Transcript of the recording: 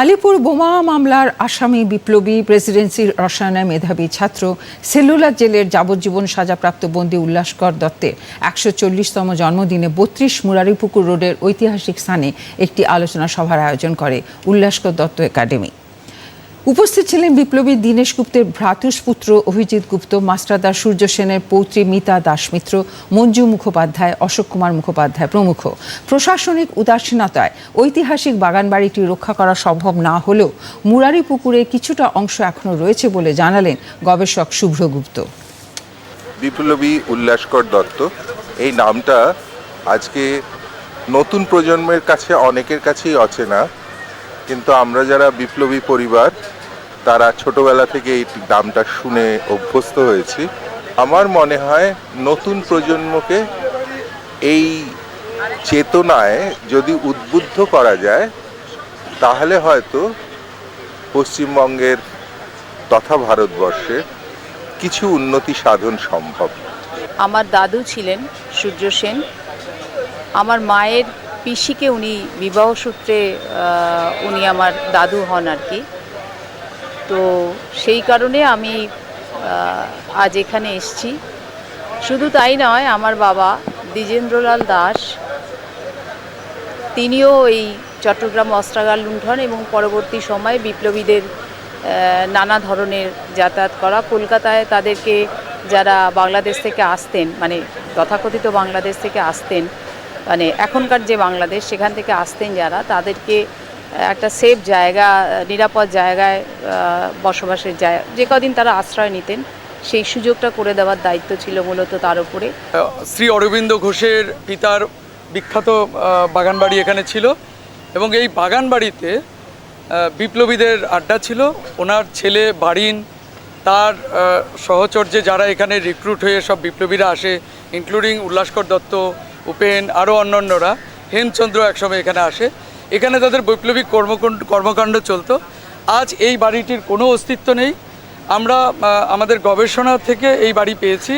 আলিপুর বোমা মামলার আসামি বিপ্লবী প্রেসিডেন্সির রসায়নে মেধাবী ছাত্র সেলুলার জেলের যাবজ্জীবন সাজাপ্রাপ্ত বন্দী উল্লাসকর দত্তের একশো চল্লিশতম জন্মদিনে বত্রিশ মুরারিপুকুর রোডের ঐতিহাসিক স্থানে একটি আলোচনা সভার আয়োজন করে উল্লাসকর দত্ত একাডেমি। উপস্থিত ছিলেন বিপ্লবী দীনেশ গুপ্তের ভ্রাতুষ্পুত্র অভিজিৎ গুপ্ত, মাস্টারদার সূর্য সেনের পৌত্রী মিতা দাসমিত্র মঞ্জু মুখোপাধ্যায়, অশোক কুমার মুখোপাধ্যায় প্রমুখ। প্রশাসনিক উদাসীনতায় ঐতিহাসিক বাগানবাড়িটি রক্ষা করা সম্ভব না হলেও মুরারি পুকুরে কিছুটা অংশ এখনও রয়েছে বলে জানালেন গবেষক শুভ্র গুপ্ত। বিপ্লবী উল্লাসকর দত্ত, এই নামটা আজকে নতুন প্রজন্মের কাছে অনেকের কাছেই অচেনা, কিন্তু আমরা যারা বিপ্লবী পরিবার তারা ছোটবেলা থেকে এই নামটা শুনে অভ্যস্ত হয়েছি। আমার মনে হয় নতুন প্রজন্মকে এই চেতনায় যদি উদ্বুদ্ধ করা যায়, তাহলে হয়তো পশ্চিমবঙ্গের তথা ভারতবর্ষের কিছু উন্নতি সাধন সম্ভব। আমার দাদু ছিলেন সূর্য সেন। আমার মায়ের পিসিকে উনি বিবাহ সূত্রে উনি আমার দাদু হন আর কি। তো সেই কারণে আমি আজ এখানে এসেছি। শুধু তাই নয়, আমার বাবা দ্বিজেন্দ্রলাল দাস, তিনিও এই চট্টগ্রাম অস্ত্রাগার লুণ্ঠন এবং পরবর্তী সময়ে বিপ্লবীদের নানা ধরনের যাতায়াত করা। কলকাতায় তাদেরকে যারা বাংলাদেশ থেকে আসতেন মানে তথাকথিত বাংলাদেশ থেকে আসতেন মানে এখনকার যে বাংলাদেশ, সেখান থেকে আসতেন যারা, তাদেরকে একটা সেফ জায়গা নিরাপদ জায়গায় বসবাসের জায়গা যে কদিন তারা আশ্রয় নিতেন, সেই সুযোগটা করে দেওয়ার দায়িত্ব ছিল মূলত তার উপরে। শ্রী অরবিন্দ ঘোষের পিতার বিখ্যাত বাগানবাড়ি এখানে ছিল এবং এই বাগানবাড়িতে বিপ্লবীদের আড্ডা ছিল। ওনার ছেলে বারিন, তার সহচর্যে যারা এখানে রিক্রুট হয়ে সব বিপ্লবীরা আসে ইনক্লুডিং উল্লাসকর দত্ত, উপেন, আরও অন্যান্যরা, হেমচন্দ্র একসময় এখানে আসে। এখানে তাদের বৈপ্লবিক কর্মকাণ্ড কর্মকাণ্ড চলতো। আজ এই বাড়িটির কোনো অস্তিত্ব নেই। আমরা আমাদের গবেষণা থেকে এই বাড়ি পেয়েছি।